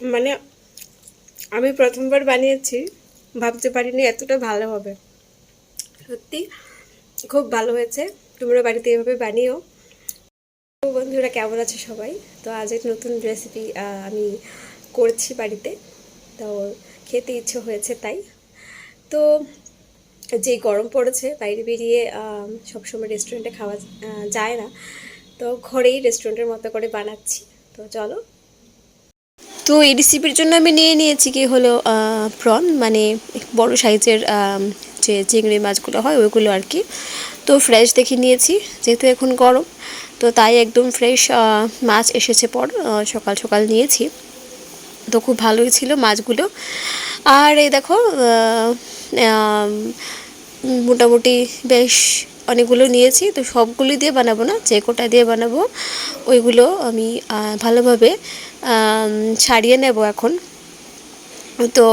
মানে আমি প্রথমবার বানিয়েছি, ভাবতে পারিনি এতটা ভালো হবে। সত্যি, খুব ভালো হয়েছে। তোমরা বাড়িতে এভাবে বানিও। বন্ধুরা, কেমন আছে সবাই? তো আজ এক নতুন রেসিপি আমি করছি বাড়িতে। তো খেতে ইচ্ছে হয়েছে তাই। তো যে গরম পড়েছে, বাইরে বেরিয়ে সবসময় রেস্টুরেন্টে খাওয়া যায় না। তো ঘরেই রেস্টুরেন্টের মতো করে বানাচ্ছি। তো চলো তো এই রেসিপির জন্য আমি নিয়ে নিয়েছি কি হলো প্রন মানে বড় সাইজের যে চিংড়ি মাছগুলো হয় ওইগুলো আর কি। তো ফ্রেশ দেখে নিয়েছি, যেহেতু এখন গরম, তো তাই একদম ফ্রেশ মাছ এসেছে পর সকাল সকাল নিয়েছি। তো খুব ভালোই ছিল মাছগুলো। আর এই দেখো মোটামুটি বেশ অনেকগুলো নিয়েছি, তো সবগুলি দিয়ে বানাবো না, যে কোটা দিয়ে বানাবো ওইগুলো আমি ভালোভাবে ছাড়িয়ে নেব এখন। তো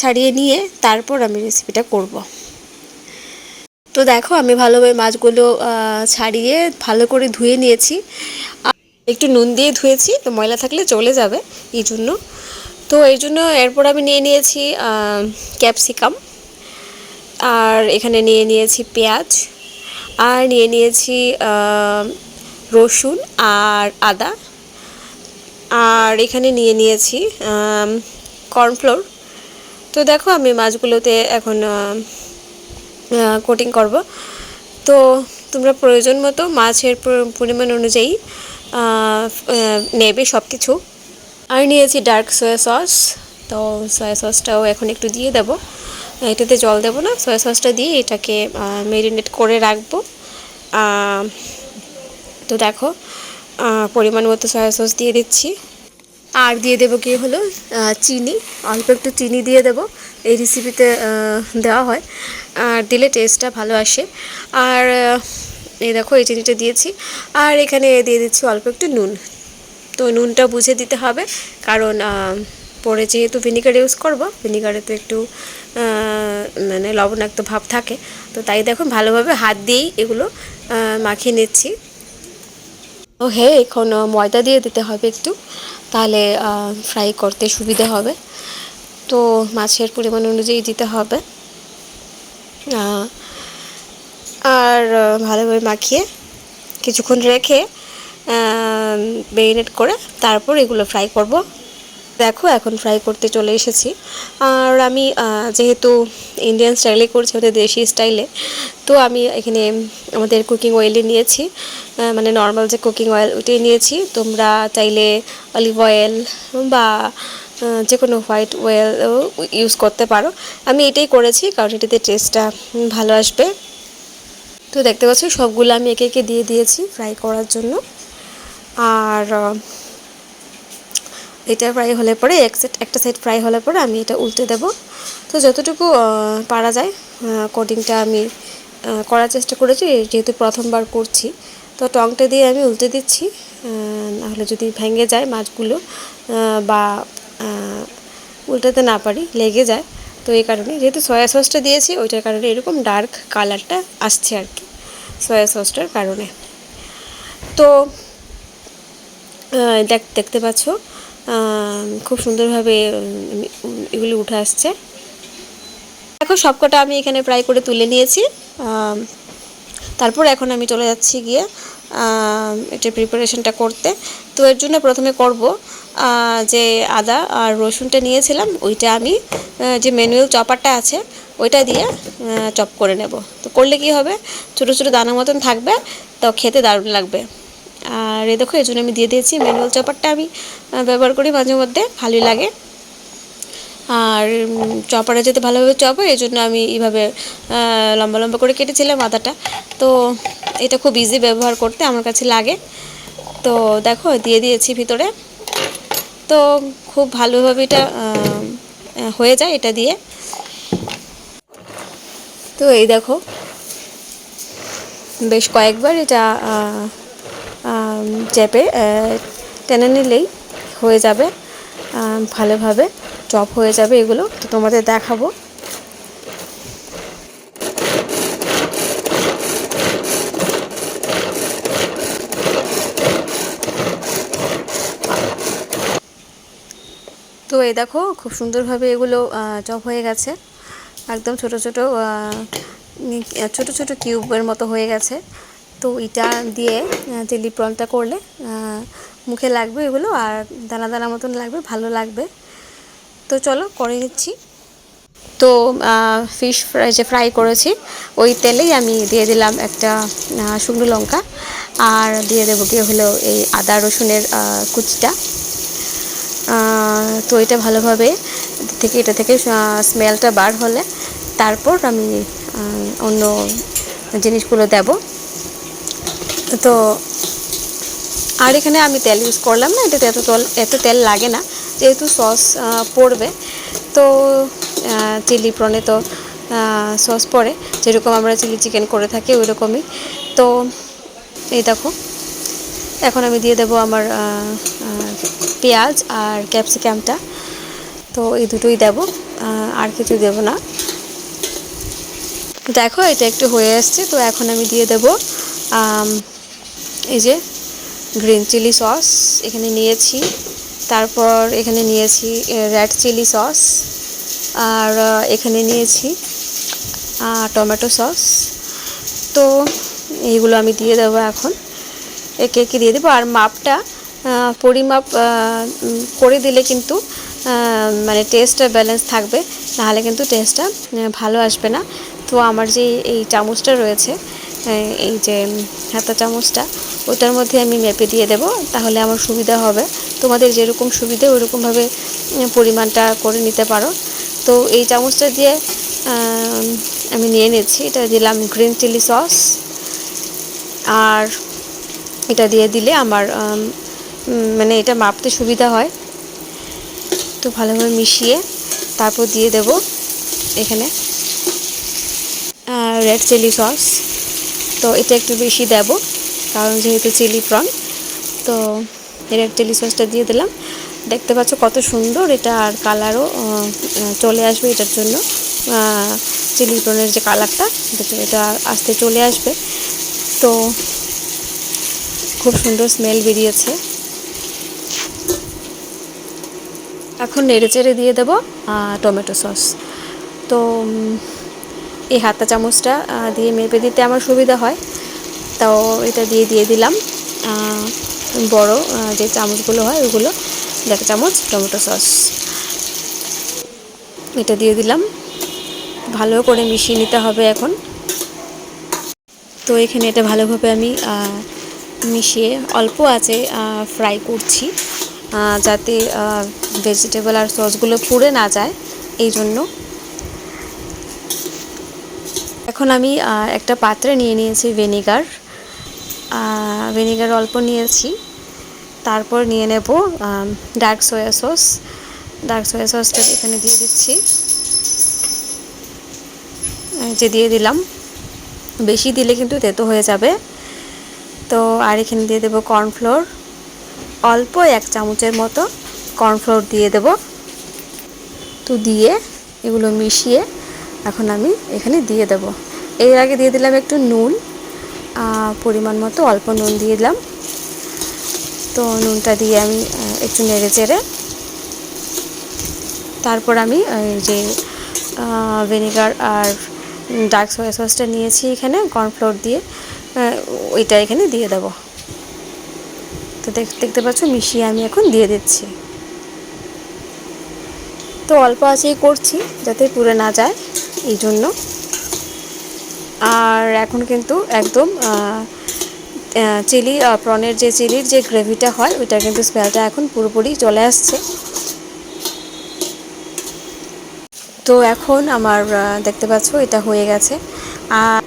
ছাড়িয়ে নিয়ে তারপর আমি রেসিপিটা করব। তো দেখো আমি ভালোভাবে মাছগুলো ছাড়িয়ে ভালো করে ধুয়ে নিয়েছি। একটু নুন দিয়ে ধুয়েছি, তো ময়লা থাকলে চলে যাবে এই জন্য। তো এই জন্য এরপর আমি নিয়ে নিয়েছি ক্যাপসিকাম। আর এখানে নিয়ে নিয়েছি পেঁয়াজ। আর নিয়ে নিয়েছি রসুন আর আদা। আর এখানে নিয়ে নিয়েছি কর্নফ্লোর। তো দেখো আমি মাছগুলোতে এখন কোটিং করব। তো তোমরা প্রয়োজন মতো মাছের পরিমাণ অনুযায়ী নেবে সব কিছু আর নিয়েছি ডার্ক সয়া সস তো সয়া সসটাও এখন একটু দিয়ে দেবো। এটাতে জল দেবো না সয়া সসটা দিয়ে এটাকে মেরিনেট করে রাখব। তো দেখো পরিমাণ মতো সয়া সস দিয়ে দিচ্ছি। আর দিয়ে দেবো কি হলো? চিনি, অল্প একটু চিনি দিয়ে দেবো। এই রেসিপিতে দেওয়া হয়। আর দিলে টেস্টটা ভালো আসে। আর এই দেখো, এই চিনিটা দিয়েছি। আর এখানে দিয়ে দিচ্ছি অল্প একটু নুন। তো নুনটা বুঝে দিতে হবে। কারণ পরে যেহেতু ভিনিগার ইউজ করব ভিনিগারে তো একটু মানে লবণাক্ত ভাব থাকে। তো তাই দেখুন, ভালোভাবে হাত দিয়েই এগুলো মাখিয়ে নিচ্ছি। ও হে, এখন ময়দা দিয়ে দিতে হবে একটু, তাহলে ফ্রাই করতে সুবিধে হবে। তো মাছের পরিমাণ অনুযায়ী দিতে হবে। আর ভালোভাবে মাখিয়ে কিছুক্ষণ রেখে মেরিনেট করে তারপর এগুলো ফ্রাই করব। দেখো, এখন ফ্রাই করতে চলে এসেছি। আর আমি যেহেতু ইন্ডিয়ান স্টাইলে করছি, আমাদের দেশি স্টাইলে তো আমি এখানে আমাদের কুকিং অয়েলে নিয়েছি। মানে নর্মাল যে কুকিং অয়েল ওটাই নিয়েছি। তোমরা চাইলে অলিভ অয়েল বা যে কোনো হোয়াইট অয়েল ইউজ করতে পারো। আমি এটাই করেছি, কারণ এটাতে টেস্টটা ভালো আসবে। তো দেখতে পাচ্ছ, সবগুলো আমি একে একে দিয়ে দিয়েছি ফ্রাই করার জন্য। আর এটা ফ্রাই হলে পরে, এক সেট একটা সাইড ফ্রাই হলে পরে আমি এটা উল্টে দেব। তো যতটুকু পারা যায় কোডিংটা আমি করার চেষ্টা করেছি, যেহেতু প্রথমবার করছি। তো টংটা দিয়ে আমি উল্টে দিচ্ছি নাহলে যদি ভেঙে যায় মাছগুলো বা উল্টাতে না পারি, লেগে যায়, তো এই কারণে। যেহেতু সয়া সসটা দিয়েছি, ওইটার কারণে এরকম ডার্ক কালারটা আসছে আর কি সয়া সসটার কারণে। তো দেখ, দেখতে পাচ্ছ খুব সুন্দরভাবে এগুলি উঠে আসছে। দেখো, সবকটা আমি এখানে ফ্রাই করে তুলে নিয়েছি। তারপর এখন আমি চলে যাচ্ছি গিয়ে এটা প্রিপারেশনটা করতে। তো এর জন্য প্রথমে করব যে আদা আর রসুনটা নিয়েছিলাম, ওইটা আমি যে ম্যানুয়াল চপারটা আছে, ওইটা দিয়ে চপ করে নেব। তো করলে কি হবে? ছোটো ছোটো দানা মতন থাকবে, তো খেতে দারুণ লাগবে। আর এ দেখো এই জন্য আমি দিয়ে দিয়েছি ম্যানুয়াল চপারটা আমি। ব্যবহার করি মাঝে মধ্যে, ভালোই লাগে। আর চপারে যাতে ভালোভাবে চপ হয় এই জন্য আমি এইভাবে লম্বা লম্বা করে কেটেছিলাম আদাটা। তো এটা খুব ইজি ব্যবহার করতে আমার কাছে লাগে। তো দেখো, দিয়ে দিয়েছি ভিতরে। তো খুব ভালোভাবে এটা হয়ে যায় এটা দিয়ে। তো এই দেখো, বেশ কয়েকবার এটা চেপে টেনে নিলেই হয়ে যাবে ভালোভাবে চপ হয়ে যাবে এগুলো। তো তোমাদের দেখাবো। তো এই দেখো, খুব সুন্দরভাবে এগুলো চপ হয়ে গেছে। একদম ছোট ছোট ছোট ছোট কিউবের মতো হয়ে গেছে। তো এটা দিয়ে চিলি প্রনটা করলে মুখে লাগবে এগুলো আর দানা দানা মতন লাগবে, ভালো লাগবে। তো চলো করে নিচ্ছি। তো ফিশ ফ্রাই যে ফ্রাই করেছি, ওই তেলেই আমি দিয়ে দিলাম একটা শুকনো লঙ্কা। আর দিয়ে দেবো গিয়ে হলো, এই আদা রসুনের কুচিটা। তো এটা ভালোভাবে থেকে, এটা থেকে স্মেলটা বার হলে তারপর আমি অন্য জিনিসগুলো দেব। তো আর এখানে আমি তেল ইউজ করলাম না, এটাতে এত তেল এত তেল লাগে না, যেহেতু সস পড়বে। তো চিলি প্রনে তো সস পড়ে, যেরকম আমরা চিলি চিকেন করে থাকি ওই রকমই তো, এই দেখো, এখন আমি দিয়ে দেবো আমার পেঁয়াজ আর ক্যাপসিকামটা তো, এই দুটোই দেবো আর কিছু দেবো না। দেখো, এটা একটু হয়ে আসছে, তো এখন আমি দিয়ে দেবো এই যে গ্রিন চিলি সস এখানে নিয়েছি। তারপর এখানে নিয়েছি রেড চিলি সস। আর এখানে নিয়েছি টমেটো সস। তো এইগুলো আমি দিয়ে দেবো এখন। একে একে দিয়ে দেবো। আর মাপটা পরিমাপ করে দিলে কিন্তু মানে টেস্টটা ব্যালেন্স থাকবে। নাহলে কিন্তু টেস্টটা ভালো আসবে না। তো আমার যে এই চামচটা রয়েছে এই- যে হাতা চামচটা, ওটার মধ্যে আমি মেপে দিয়ে দেব, তাহলে আমার সুবিধা হবে। তোমাদের যেরকম সুবিধা ওরকমভাবে পরিমাণটা করে নিতে পারো। তো এই চামচটা দিয়ে আমি নিয়ে নিচ্ছি। এটা দিলাম গ্রিন চিলি সস। আর এটা দিয়ে দিলে আমার মানে এটা মাপতে সুবিধা হয়। তো ভালোভাবে মিশিয়ে তারপর দিয়ে দেব এখানে রেড চিলি সস তো এটা একটু বেশি দেব, কারণ যেহেতু চিলি প্রন তো রেড চিলি সসটা দিয়ে দিলাম। দেখতে পাচ্ছ কত সুন্দর এটা আর কালারও চলে আসবে এটার জন্য। চিলি প্রনের যে কালারটা এটা আসতে চলে আসবে। তো খুব সুন্দর স্মেল বেরিয়েছে। এখন নেড়ে চেড়ে দিয়ে দেবো টমেটো সস তো এই হাতা চামচটা দিয়ে মেপে দিতে আমার সুবিধা হয়। তাও এটা দিয়ে দিয়ে দিলাম। বড় যে চামচগুলো হয় ওগুলো। এক চামচ, টমেটো সস। এটা দিয়ে দিলাম। ভালো করে মিশিয়ে নিতে হবে এখন। তো এখানে এটা ভালোভাবে আমি মিশিয়ে অল্প আছে ফ্রাই করছি যাতে ভেজিটেবল আর সসগুলো পুড়ে না যায়। এই জন্য এখন আমি একটা পাত্রে নিয়ে নিয়েছি ভিনেগার। ভিনেগার অল্প নিয়েছি। তারপর নিয়ে নেব dark soya sauce. Dark soya সসটা এখানে দিয়ে দিচ্ছি। যে দিয়ে দিলাম। বেশি দিলে কিন্তু তেতো হয়ে যাবে। তো আর এখানে দিয়ে দেবো কর্নফ্লোর। অল্প এক চামচের মতো কর্নফ্লোর দিয়ে দেব। তো দিয়ে এগুলো মিশিয়ে এখন আমি এখানে দিয়ে দেব। এর আগে দিয়ে দিলাম একটু নুন পরিমাণ মতো অল্প নুন দিয়ে দিলাম। তো নুনটা দিয়ে আমি একটু নেড়ে চেড়ে তারপর আমি যে ভিনেগার আর ডার্ক সয়া সসটা নিয়েছি এখানে কর্নফ্লোর দিয়ে ওইটা এখানে দিয়ে দেবো। তো দেখ- দেখতে পাচ্ছ, মিশিয়ে আমি এখন দিয়ে দিচ্ছি। তো অল্প আছেই করছি যাতে পুড়ে না যায়, এই জন্য। আর এখন কিন্তু একদম চিলি প্রনের যে চিলির যে গ্রেভিটা হয়, ওইটা কিন্তু স্মেলটা এখন পুরোপুরি চলে আসছে। তো এখন আমার দেখতে পাচ্ছ এটা হয়ে গেছে। আর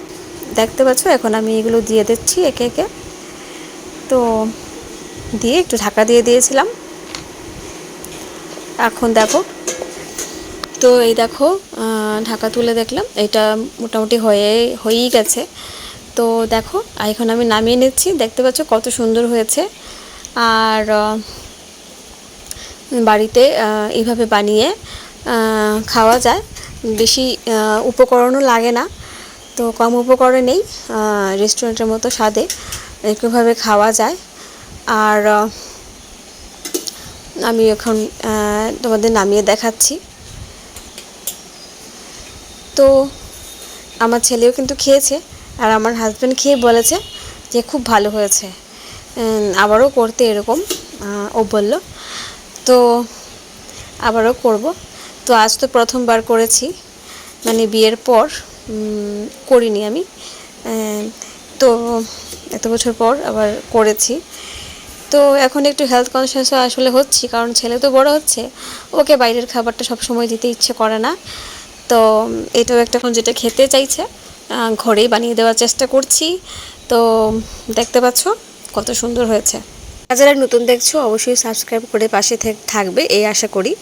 দেখতে পাচ্ছ এখন আমি এগুলো দিয়ে দিচ্ছি একে একে। তো দিয়ে একটু ঢাকা দিয়ে দিয়েছিলাম। এখন দেখো তো এই দেখো ঢাকা তুলে দেখলাম। এটা মোটামুটি হয়ে, হয়েই গেছে। তো দেখো, এখন আমি নামিয়ে নিচ্ছি। দেখতে পাচ্ছ কত সুন্দর হয়েছে। আর বাড়িতে এইভাবে বানিয়ে খাওয়া যায়। বেশি উপকরণও লাগে না। তো কম উপকরণেই রেস্টুরেন্টের মতো স্বাদে এরকমভাবে খাওয়া যায়। আর আমি এখন তোমাদের নামিয়ে দেখাচ্ছি। তো আমার ছেলেও কিন্তু খেয়েছে আর আমার হাজব্যান্ড খেয়ে বলেছে যে খুব ভালো হয়েছে। আবারও করতে এরকম ও বলল। তো আবারও করব। তো আজ তো প্রথমবার করেছি মানে বিয়ের পর করিনি আমি। তো এত বছর পর আবার করেছি। তো এখন একটু হেলথ কনসিয়াসও আসলে হচ্ছি, কারণ ছেলে তো বড় হচ্ছে, ওকে বাইরের খাবারটা সব সময় দিতে ইচ্ছে করে না। তো এটাও একটা এখন যেটা খেতে চাইছে ঘরেই বানিয়ে দেওয়ার চেষ্টা করছি। তো দেখতে পাচ্ছ কত সুন্দর হয়েছে। যারা নতুন দেখছ, অবশ্যই সাবস্ক্রাইব করে পাশে থাক- থাকবে, এই আশা করি।